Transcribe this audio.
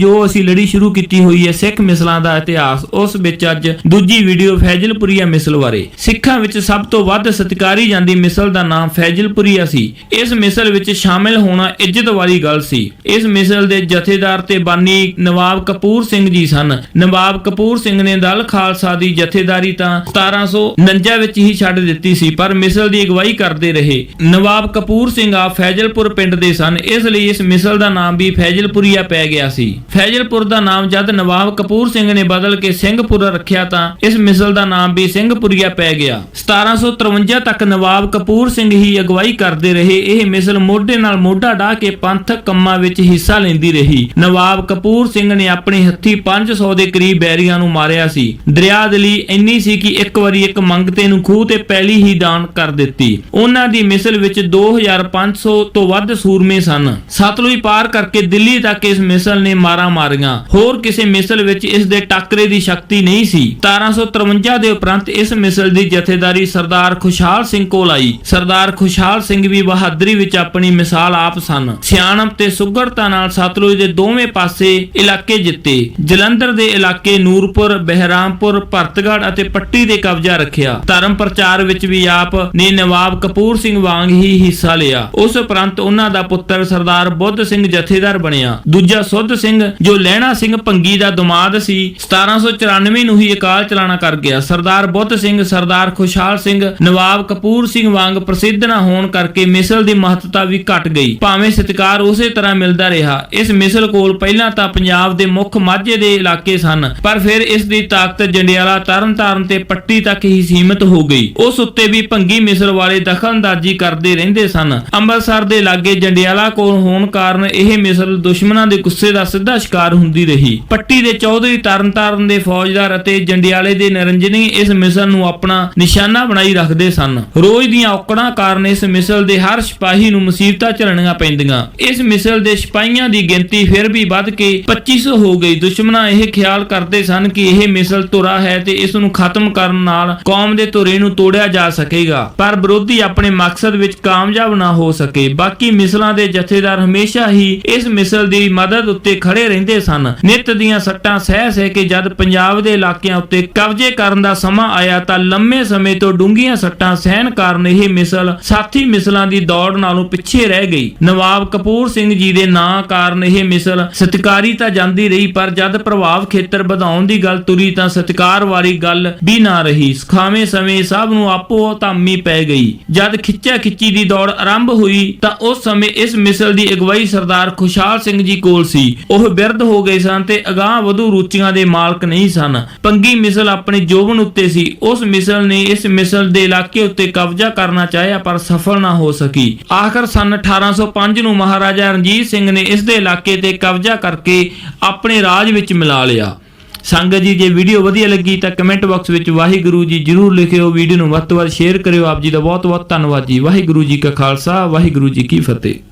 ਜੋ ਅਸੀਂ ਲੜੀ ਸ਼ੁਰੂ ਕੀਤੀ ਹੋਈ ਹੈ ਸਿੱਖ ਮਿਸਲਾਂ ਦਾ ਇਤਿਹਾਸ, ਉਸ ਵਿੱਚ ਅੱਜ ਦੂਜੀ ਵੀਡੀਓ ਫੈਜ਼ਲਪੁਰੀਆ ਮਿਸਲ ਬਾਰੇ। ਸਿੱਖਾਂ ਵਿੱਚ ਸਭ ਤੋਂ ਵੱਧ ਸਤਿਕਾਰੀ ਜਾਂਦੀ ਮਿਸਲ ਦਾ ਨਾਮ ਫੈਜ਼ਲਪੁਰੀਆ ਸੀ। ਇਸ ਮਿਸਲ ਵਿੱਚ ਸ਼ਾਮਿਲ ਹੋਣਾ ਇੱਜ਼ਤ ਵਾਲੀ ਗੱਲ ਸੀ। ਇਸ ਮਿਸਲ ਦੇ ਜਥੇਦਾਰ ਤੇ ਬਾਨੀ ਨਵਾਬ ਕਪੂਰ ਸਿੰਘ ਜੀ ਸਨ। ਨਵਾਬ ਕਪੂਰ ਸਿੰਘ ਨੇ ਦਲ ਖਾਲਸਾ ਦੀ ਜਥੇਦਾਰੀ ਤਾਂ 1749 ਵਿੱਚ ਹੀ ਛੱਡ ਦਿੱਤੀ ਸੀ, ਪਰ ਮਿਸਲ ਦੀ ਅਗਵਾਈ ਕਰਦੇ ਰਹੇ। ਨਵਾਬ ਕਪੂਰ ਸਿੰਘ ਆ ਫੈਜ਼ਲਪੁਰ ਪਿੰਡ ਦੇ ਸਨ, ਇਸ ਲਈ ਇਸ ਮਿਸਲ ਦਾ ਨਾਮ ਵੀ ਫੈਜ਼ਲਪੁਰੀਆ ਪੈ ਗਿਆ ਸੀ। ਫੈਜ਼ਲਪੁਰ ਦਾ ਨਾਮ ਜਦ ਨਵਾਬ ਕਪੂਰ ਸਿੰਘ ਨੇ ਬਦਲ ਕੇ ਸਿੰਘਪੁਰ ਰੱਖਿਆ ਤਾਂ ਇਸ ਮਿਸਲ ਦਾ ਨਾਮ ਵੀ ਸਿੰਘਪੁਰੀਆ ਪੈ ਗਿਆ। 1753 ਤੱਕ ਨਵਾਬ ਕਪੂਰ ਸਿੰਘ ਹੀ ਅਗਵਾਈ ਕਰਦੇ ਰਹੇ। ਇਹ ਮਿਸਲ ਮੋਢੇ ਨਾਲ ਮੋਢਾ ਢਾ ਕੇ ਪੰਥਕ ਕੰਮਾਂ ਵਿੱਚ ਹਿੱਸਾ ਲੈਂਦੀ ਰਹੀ। ਨਵਾਬ ਕਪੂਰ ਸਿੰਘ ਨੇ ਆਪਣੇ ਹੱਥੀ 500 ਦੇ ਕਰੀਬ ਬੈਰੀਆਂ ਨੂੰ ਮਾਰਿਆ ਸੀ। ਦਰਿਆ ਦਲੀ ਇੰਨੀ ਸੀ ਕਿ ਇੱਕ ਵਾਰੀ ਇੱਕ ਮੰਗਤੇ ਨੂੰ ਖੂਹ ਤੇ ਪੈਲੀ ਹੀ ਦਾਨ ਕਰ ਦਿੱਤੀ। ਉਹਨਾਂ ਦੀ ਮਿਸਲ ਵਿੱਚ 2500 ਤੋਂ ਵੱਧ ਸੂਰਮੇ ਸਨ। ਸਤਲੁਜ ਪਾਰ ਕਰਕੇ ਦਿੱਲੀ ਤੱਕ ਇਸ ਮਿਸਲ ਨੇ ਮਾਰਾ ਮਾਰੀਆਂ। ਹੋਰ ਕਿਸੇ ਮਿਸਲ ਵਿੱਚ ਇਸ ਦੇ ਟੱਕਰੇ ਦੀ ਸ਼ਕਤੀ ਨਹੀਂ ਸੀ। 1753 ਦੇ ਉਪਰੰਤ ਇਸ ਮਿਸਲ ਦੀ ਜਥੇਦਾਰੀ ਸਰਦਾਰ ਖੁਸ਼ਹਾਲ ਸਿੰਘ ਕੋਲ ਆਈ। ਸਰਦਾਰ ਖੁਸ਼ਹਾਲ ਸਿੰਘ ਵੀ ਬਹਾਦਰੀ ਵਿੱਚ ਆਪਣੀ ਮਿਸਾਲ ਆਪ ਸਨ। ਸਿਆਣਪ ਤੇ ਸੁਗੜਤਾ ਨਾਲ ਸਤਲੁਜ ਦੇ ਦੋਵੇਂ ਪਾਸੇ ਇਲਾਕੇ ਜਿੱਤੇ। ਜਲੰਧਰ ਦੇ ਇਲਾਕੇ ਨੂਰਪੁਰ, ਬਹਿਰਾਮਪੁਰ ਭਰਤਗੜ ਅਤੇ ਪੱਟੀ ਦੇ ਕਬਜ਼ਾ ਰੱਖਿਆ। ਧਰਮ ਪ੍ਰਚਾਰ ਵਿੱਚ ਵੀ ਆਪ ਨੇ ਨਵਾਬ ਕਪੂਰ ਸਿੰਘ ਵਾਂਗ ਹੀ ਹਿੱਸਾ ਲਿਆ। ਉਸ ਉਪਰੰਤ ਉਹਨਾਂ ਦਾ ਪੁੱਤਰ ਸਰਦਾਰ ਬੁੱਧ ਸਿੰਘ ਜਥੇਦਾਰ ਬਣਿਆ। ਦੂਜਾ ਸੁੱਧ ਸਿੰਘ ਜੋ ਲਹਿਣਾ ਸਿੰਘ ਭੰਗੀ ਦਾ ਦਮਾਦ ਸੀ 1794 ਨੂੰ ਹੀ ਅਕਾਲ ਚਲਾਣਾ ਕਰ ਗਿਆ। ਸਰਦਾਰ ਬੁੱਧ ਸਿੰਘ, ਸਰਦਾਰ ਖੁਸ਼ਹਾਲ ਸਿੰਘ, ਨਵਾਬ ਕਪੂਰ ਸਿੰਘ ਵਾਂਗ ਪ੍ਰਸਿੱਧ ਨਾ ਹੋਣ ਕਰਕੇ ਮਿਸਲ ਦੀ ਮਹੱਤਤਾ ਵੀ ਘਟ ਗਈ। ਭਾਵੇਂ ਸਤਿਕਾਰ ਉਸੇ ਤਰ੍ਹਾਂ ਮਿਲਦਾ ਰਿਹਾ, ਇਸ ਮਿਸਲ ਕੋਲ ਪਹਿਲਾਂ ਤਾਂ ਪੰਜਾਬ ਦੇ ਮੁੱਖ ਮਾਝੇ ਦੇ ਇਲਾਕੇ ਸਨ, ਪਰ ਫਿਰ ਇਸ ਦੀ ਤਾਕਤ ਜੰਡਿਆਲਾ ਤਰਨਤਾਰਨ ਤੇ ਪੱਟੀ ਤੱਕ ਹੀ ਸੀਮਿਤ ਹੋ ਗਈ। ਉਸ ਉੱਤੇ ਵੀ ਭੰਗੀ ਮਿਸਲ ਵਾਲੇ ਦਖਲਅੰਦਾਜ਼ੀ ਕਰਦੇ ਰਹਿੰਦੇ ਸਨ। ਅੰਮ੍ਰਿਤਸਰ ਦੇ ਲਾਗੇ ਜੰਡਿਆਲਾ ਕੋਲ ਹੋਣ ਕਾਰਨ ਇਹ ਮਿਸਲ ਦੁਸ਼ਮਣਾਂ ਦੇ ਗੁੱਸੇ ਦਾ ਸਿੱਧਾ ਸ਼ਿਕਾਰ ਹੁੰਦੀ ਰਹੀ। ਪੱਟੀ ਦੇ ਚੌਧਰੀ ਤਰਨਤਾਰਨ ਦੇ ਫੌਜਦਾਰ ਅਤੇ ਜੰਡਿਆਲੇ ਦੇ ਨਿਰੰਜਨੀ ਇਸ ਮਿਸਲ ਨੂੰ ਆਪਣਾ ਨਿਸ਼ਾਨਾ ਬਣਾਈ ਰੱਖਦੇ ਸਨ। ਰੋਜ਼ ਦੀਆਂ ਔਕੜਾਂ ਕਾਰਨ ਇਸ ਮਿਸਲ ਦੇ ਹਰ ਸਿਪਾਹੀ ਨੂੰ ਮੁਸੀਬਤਾਂ ਝੱਲਣੀਆਂ ਪੈਂਦੀਆਂ। ਇਸ ਮਿਸਲ ਦੇ ਸਿਪਾਹੀਆਂ ਦੀ ਗਿਣਤੀ ਫਿਰ ਵੀ ਵੱਧ ਕੇ 2500 ਹੋ ਗਈ। ਦੁਸ਼ਮਣਾਂ ਇਹ ਖਿਆਲ ਕਰਦੇ ਸਨ ਕਿ ਇਹ ਮਿਸਲ ਧੁਰਾ ਹੈ ਤੇ ਇਸ ਨੂੰ ਖਤਮ ਕਰਨ ਨਾਲ ਕੌਮ ਦੇ ਧੁਰੇ ਨੂੰ ਤੋੜਿਆ ਜਾ ਸਕੇਗਾ। ਪਰ ਵਿਰੋਧੀ ਆਪਣੇ ਮਕਸਦ ਵਿੱਚ ਕਾਮਯਾਬ ਨਾ ਹੋ ਸਕੇ। ਬਾਕੀ ਮਿਸਲਾਂ ਦੇ ਜਥੇਦਾਰ ਹਮੇਸ਼ਾ ਹੀ ਇਸ ਮਿਸਲ ਦੀ ਮਦਦ ਉੱਤੇ ਖੜੇ ਰਹਿੰਦੇ ਸਨ। ਨਿਤ ਦੀਆਂ ਸੱਟਾਂ ਸਹਿ ਸਹਿ ਕੇ ਜਦ ਪੰਜਾਬ ਦੇ ਇਲਾਕਿਆਂ ਉੱਤੇ ਕਬਜ਼ੇ ਕਰਨ ਦਾ ਸਮਾਂ ਆਇਆ ਤਾਂ ਲੰਮੇ ਸਮੇਂ ਤੋਂ ਡੂੰਘੀਆਂ ਸੱਟਾਂ ਸਹਿਣ ਕਾਰਨ ਇਹ ਮਿਸਲ ਸਾਥੀ ਮਿਸਲਾਂ ਦੀ ਦੌੜ ਨਾਲੋਂ ਪਿੱਛੇ ਰਹਿ ਗਈ। ਨਵਾਬ ਕਪੂਰ ਸਿੰਘ ਜੀ ਦੇ ਨਾਂ ਕਾਰਨ ਇਹ ਮਿਸਲ ਸਤਿਕਾਰੀ ਤਾਂ ਜਾਂਦੀ ਰਹੀ ਪਰ ਜਦ ਪ੍ਰਭਾਵ ਖੇਤਰ ਵਧਾਉਣ ਦੀ ਗੱਲ ਤੁਰੀ ਤਾਂ ਸਤਿਕਾਰ ਵਾਲੀ ਗੱਲ ਵੀ ਨਾ ਰਹੀ। ਸੁਖਾਵੇਂ ਸਮੇਂ ਸਭ ਨੂੰ ਆਪੋ ਧਾਮੀ ਪੈ ਗਈ। ਜਦ ਖਿੱਚਾ ਖਿੱਚੀ ਦੀ ਦੌੜ ਆਰੰਭ ਹੋਈ ਤਾਂ ਉਸ ਸਮੇਂ ਇਸ ਮਿਸਲ ਦੀ ਅਗਵਾਈ ਸਰਦਾਰ ਖੁਸ਼ਹਾਲ ਸਿੰਘ ਜੀ ਕੋਲ ਸੀ। ਉਹ ਬਿਰਧ ਹੋ ਗਏ ਸਨ ਤੇ ਅਗਾਹ ਵਧੂ ਰੁਚੀਆਂ ਦੇ ਮਾਲਕ ਨਹੀਂ ਸਨ। ਪੰਗੀ ਮਿਸਲ ਆਪਣੇ ਜੋਬਨ ਉੱਤੇ ਸੀ। ਉਸ ਮਿਸਲ ਨੇ ਇਸ ਮਿਸਲ ਦੇ ਇਲਾਕੇ ਉੱਤੇ ਕਬਜ਼ਾ ਕਰਨਾ ਚਾਹਿਆ ਪਰ ਸਫਲ ਨਾ ਹੋ ਸਕੀ। ਆਖਰ ਸਨ 1805 ਨੂੰ ਮਹਾਰਾਜਾ ਰਣਜੀਤ ਸਿੰਘ ਨੇ ਇਸ ਦੇ ਇਲਾਕੇ ਤੇ ਕਬਜ਼ਾ ਕਰਕੇ ਆਪਣੇ ਰਾਜ ਵਿੱਚ ਮਿਲਾ ਲਿਆ। ਸੰਗਤ ਜੀ, ਜੇ ਵੀਡੀਓ ਵਧੀਆ ਲੱਗੀ ਤਾਂ ਕਮੈਂਟ ਬਾਕਸ ਵਿੱਚ ਵਾਹਿਗੁਰੂ ਜੀ ਜਰੂਰ ਲਿਖਿਓ। ਵੀਡੀਓ ਨੂੰ ਵੱਧ ਤੋਂ ਵੱਧ ਸ਼ੇਅਰ ਕਰਿਓ। ਆਪ ਜੀ ਦਾ ਬਹੁਤ ਬਹੁਤ ਧੰਨਵਾਦ ਜੀ। ਵਾਹਿਗੁਰੂ ਜੀ ਕਾ ਖਾਲਸਾ, ਵਾਹਿਗੁਰੂ ਜੀ ਕੀ ਫਤਿਹ।